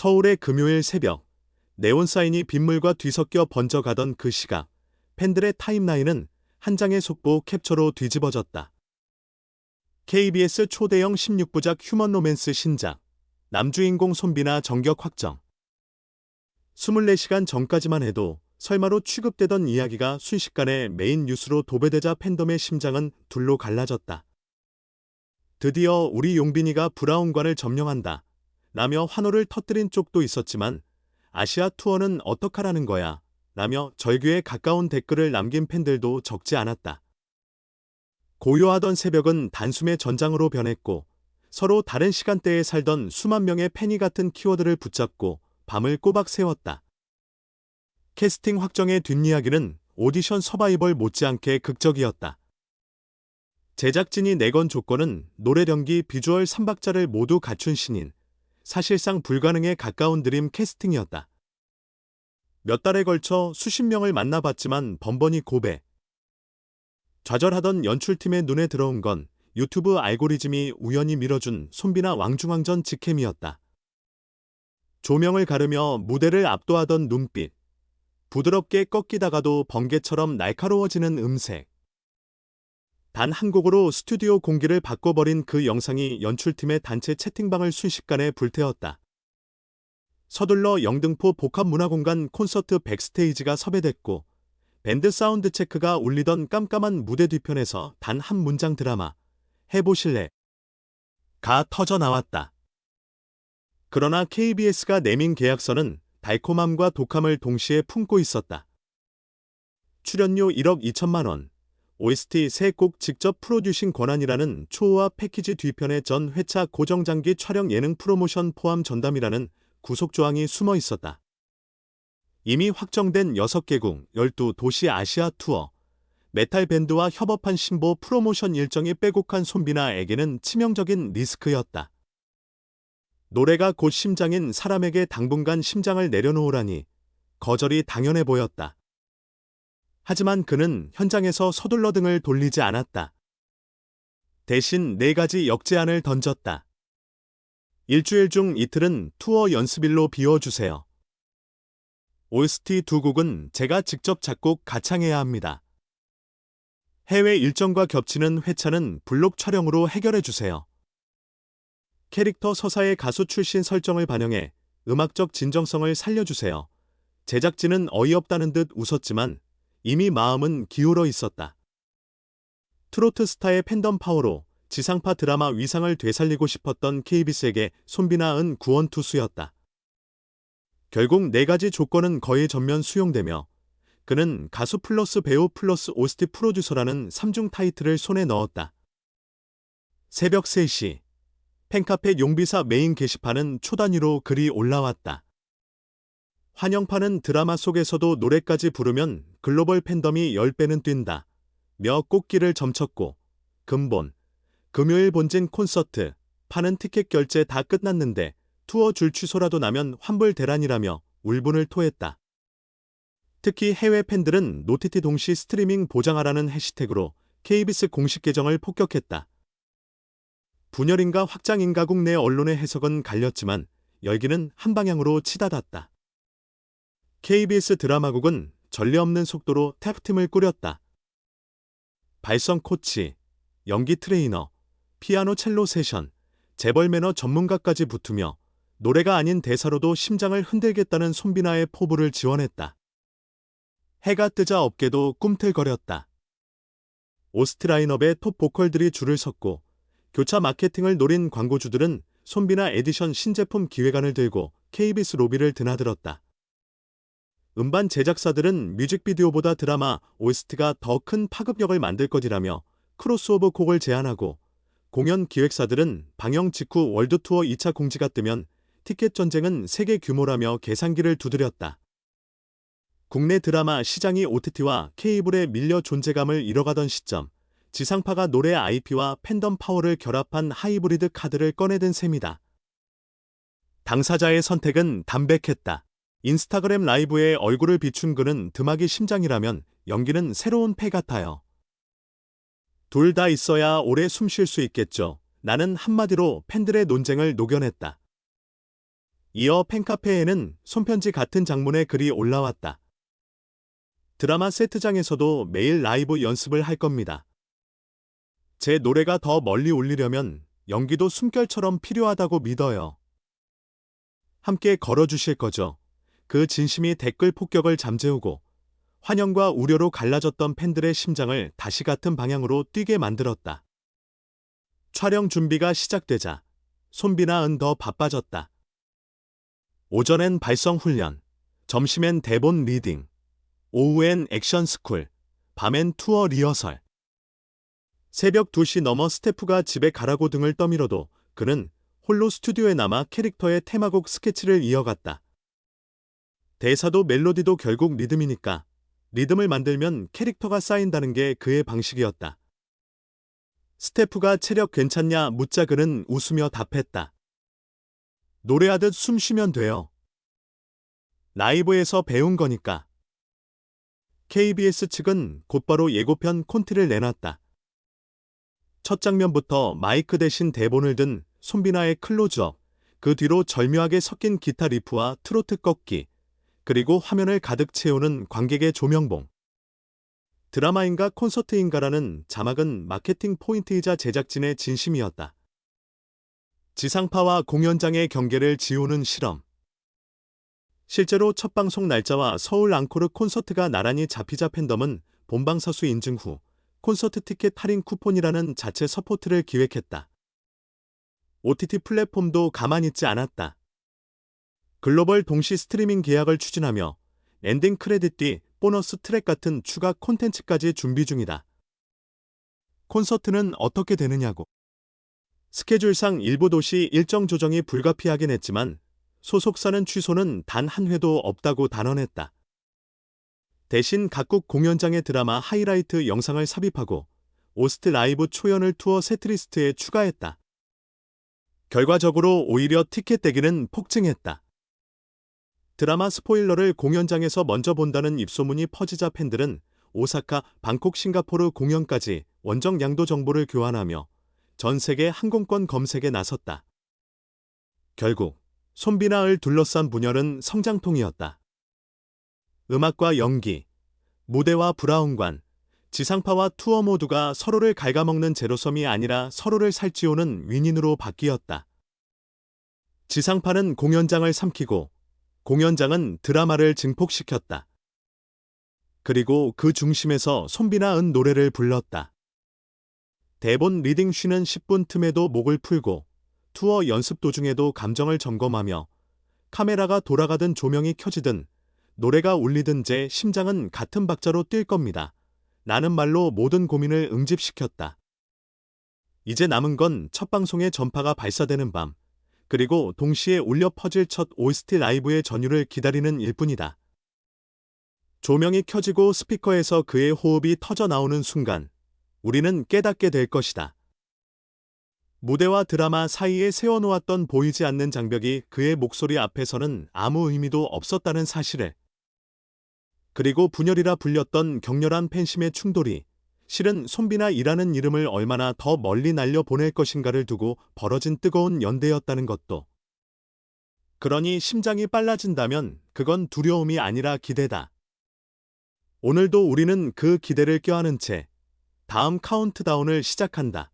서울의 금요일 새벽, 네온사인이 빗물과 뒤섞여 번져가던 그 시각, 팬들의 타임라인은 한 장의 속보 캡처로 뒤집어졌다. KBS 초대형 16부작 휴먼 로맨스 신작, 남주인공 손비나 정격 확정. 24시간 전까지만 해도 설마로 취급되던 이야기가 순식간에 메인 뉴스로 도배되자 팬덤의 심장은 둘로 갈라졌다. 드디어 우리 용빈이가 브라운관을 점령한다. 라며 환호를 터뜨린 쪽도 있었지만 아시아 투어는 어떡하라는 거야. 라며 절규에 가까운 댓글을 남긴 팬들도 적지 않았다. 고요하던 새벽은 단숨에 전장으로 변했고 서로 다른 시간대에 살던 수만 명의 팬이 같은 키워드를 붙잡고 밤을 꼬박 세웠다. 캐스팅 확정의 뒷이야기는 오디션 서바이벌 못지않게 극적이었다. 제작진이 내건 조건은 노래 연기 비주얼 3박자를 모두 갖춘 신인, 사실상 불가능에 가까운 드림 캐스팅이었다. 몇 달에 걸쳐 수십 명을 만나봤지만 번번이 고배. 좌절하던 연출팀의 눈에 들어온 건 유튜브 알고리즘이 우연히 밀어준 손비나 왕중왕전 직캠이었다. 조명을 가르며 무대를 압도하던 눈빛. 부드럽게 꺾이다가도 번개처럼 날카로워지는 음색. 단 한 곡으로 스튜디오 공기를 바꿔버린 그 영상이 연출팀의 단체 채팅방을 순식간에 불태웠다. 서둘러 영등포 복합문화공간 콘서트 백스테이지가 섭외됐고 밴드 사운드 체크가 울리던 깜깜한 무대 뒤편에서 단 한 문장 드라마 해보실래? 가 터져 나왔다. 그러나 KBS가 내민 계약서는 달콤함과 독함을 동시에 품고 있었다. 출연료 1억 2천만 원, OST 3곡 직접 프로듀싱 권한이라는 초호화 패키지 뒤편에 전 회차 고정장기 촬영 예능 프로모션 포함 전담이라는 구속조항이 숨어 있었다. 이미 확정된 6개국 12도시 아시아 투어, 메탈 밴드와 협업한 신보 프로모션 일정이 빼곡한 손비나에게는 치명적인 리스크였다. 노래가 곧 심장인 사람에게 당분간 심장을 내려놓으라니 거절이 당연해 보였다. 하지만 그는 현장에서 서둘러 등을 돌리지 않았다. 대신 네 가지 역제안을 던졌다. 일주일 중 이틀은 투어 연습일로 비워주세요. OST 두 곡은 제가 직접 작곡 가창해야 합니다. 해외 일정과 겹치는 회차는 블록 촬영으로 해결해 주세요. 캐릭터 서사의 가수 출신 설정을 반영해 음악적 진정성을 살려주세요. 제작진은 어이없다는 듯 웃었지만 이미 마음은 기울어 있었다. 트로트 스타의 팬덤 파워로 지상파 드라마 위상을 되살리고 싶었던 KBS에게 손비나은 구원 투수였다. 결국 네 가지 조건은 거의 전면 수용되며 그는 가수 플러스 배우 플러스 오스티 프로듀서라는 3중 타이틀을 손에 넣었다. 새벽 3시 팬카페 용비사 메인 게시판은 초단위로 글이 올라왔다. 환영판은 드라마 속에서도 노래까지 부르면 글로벌 팬덤이 10배는 뛴다. 며 꽃길을 점쳤고 근본 금요일 본진 콘서트, 파는 티켓 결제 다 끝났는데 투어 줄 취소라도 나면 환불 대란이라며 울분을 토했다. 특히 해외 팬들은 노티티 동시 스트리밍 보장하라는 해시태그로 KBS 공식 계정을 폭격했다. 분열인가 확장인가 국내 언론의 해석은 갈렸지만 열기는 한 방향으로 치닫았다. KBS 드라마국은 전례 없는 속도로 탭팀을 꾸렸다. 발성 코치, 연기 트레이너, 피아노 첼로 세션, 재벌 매너 전문가까지 붙으며 노래가 아닌 대사로도 심장을 흔들겠다는 손비나의 포부를 지원했다. 해가 뜨자 어깨도 꿈틀거렸다. 오스트라인업의 톱 보컬들이 줄을 섰고 교차 마케팅을 노린 광고주들은 손비나 에디션 신제품 기획안을 들고 KBS 로비를 드나들었다. 음반 제작사들은 뮤직비디오보다 드라마 OST가 더 큰 파급력을 만들 것이라며 크로스오버 곡을 제안하고 공연 기획사들은 방영 직후 월드투어 2차 공지가 뜨면 티켓 전쟁은 세계 규모라며 계산기를 두드렸다. 국내 드라마 시장이 OTT와 케이블에 밀려 존재감을 잃어가던 시점, 지상파가 노래 IP와 팬덤 파워를 결합한 하이브리드 카드를 꺼내든 셈이다. 당사자의 선택은 담백했다. 인스타그램 라이브에 얼굴을 비춘 그는 드막이 심장이라면 연기는 새로운 패 같아요. 둘 다 있어야 오래 숨 쉴 수 있겠죠. 나는 한마디로 팬들의 논쟁을 녹여냈다. 이어 팬카페에는 손편지 같은 장문의 글이 올라왔다. 드라마 세트장에서도 매일 라이브 연습을 할 겁니다. 제 노래가 더 멀리 울리려면 연기도 숨결처럼 필요하다고 믿어요. 함께 걸어주실 거죠. 그 진심이 댓글 폭격을 잠재우고 환영과 우려로 갈라졌던 팬들의 심장을 다시 같은 방향으로 뛰게 만들었다. 촬영 준비가 시작되자 손비나 은 더 바빠졌다. 오전엔 발성 훈련, 점심엔 대본 리딩, 오후엔 액션 스쿨, 밤엔 투어 리허설. 새벽 2시 넘어 스태프가 집에 가라고 등을 떠밀어도 그는 홀로 스튜디오에 남아 캐릭터의 테마곡 스케치를 이어갔다. 대사도 멜로디도 결국 리듬이니까 리듬을 만들면 캐릭터가 쌓인다는 게 그의 방식이었다. 스태프가 체력 괜찮냐 묻자 그는 웃으며 답했다. 노래하듯 숨 쉬면 돼요. 라이브에서 배운 거니까. KBS 측은 곧바로 예고편 콘티를 내놨다. 첫 장면부터 마이크 대신 대본을 든 손비나의 클로즈업, 그 뒤로 절묘하게 섞인 기타 리프와 트로트 꺾기, 그리고 화면을 가득 채우는 관객의 조명봉. 드라마인가 콘서트인가라는 자막은 마케팅 포인트이자 제작진의 진심이었다. 지상파와 공연장의 경계를 지우는 실험. 실제로 첫 방송 날짜와 서울 앙코르 콘서트가 나란히 잡히자 팬덤은 본방사수 인증 후 콘서트 티켓 할인 쿠폰이라는 자체 서포트를 기획했다. OTT 플랫폼도 가만히 있지 않았다. 글로벌 동시 스트리밍 계약을 추진하며 엔딩 크레딧 뒤 보너스 트랙 같은 추가 콘텐츠까지 준비 중이다. 콘서트는 어떻게 되느냐고. 스케줄상 일부 도시 일정 조정이 불가피하긴 했지만 소속사는 취소는 단 한 회도 없다고 단언했다. 대신 각국 공연장의 드라마 하이라이트 영상을 삽입하고 오스트 라이브 초연을 투어 세트리스트에 추가했다. 결과적으로 오히려 티켓 대기는 폭증했다. 드라마 스포일러를 공연장에서 먼저 본다는 입소문이 퍼지자 팬들은 오사카, 방콕, 싱가포르 공연까지 원정 양도 정보를 교환하며 전 세계 항공권 검색에 나섰다. 결국 손비나을 둘러싼 분열은 성장통이었다. 음악과 연기, 무대와 브라운관, 지상파와 투어 모두가 서로를 갉아먹는 제로섬이 아니라 서로를 살찌우는 윈인으로 바뀌었다. 지상파는 공연장을 삼키고 공연장은 드라마를 증폭시켰다. 그리고 그 중심에서 손비나 은 노래를 불렀다. 대본 리딩 쉬는 10분 틈에도 목을 풀고 투어 연습 도중에도 감정을 점검하며 카메라가 돌아가든 조명이 켜지든 노래가 울리든 제 심장은 같은 박자로 뛸 겁니다. 라는 말로 모든 고민을 응집시켰다. 이제 남은 건 첫 방송의 전파가 발사되는 밤, 그리고 동시에 울려 퍼질 첫 OST 라이브의 전율을 기다리는 일뿐이다. 조명이 켜지고 스피커에서 그의 호흡이 터져 나오는 순간, 우리는 깨닫게 될 것이다. 무대와 드라마 사이에 세워놓았던 보이지 않는 장벽이 그의 목소리 앞에서는 아무 의미도 없었다는 사실을. 그리고 분열이라 불렸던 격렬한 팬심의 충돌이 실은 손비나 이라는 이름을 얼마나 더 멀리 날려 보낼 것인가를 두고 벌어진 뜨거운 연대였다는 것도. 그러니 심장이 빨라진다면 그건 두려움이 아니라 기대다. 오늘도 우리는 그 기대를 껴안은 채 다음 카운트다운을 시작한다.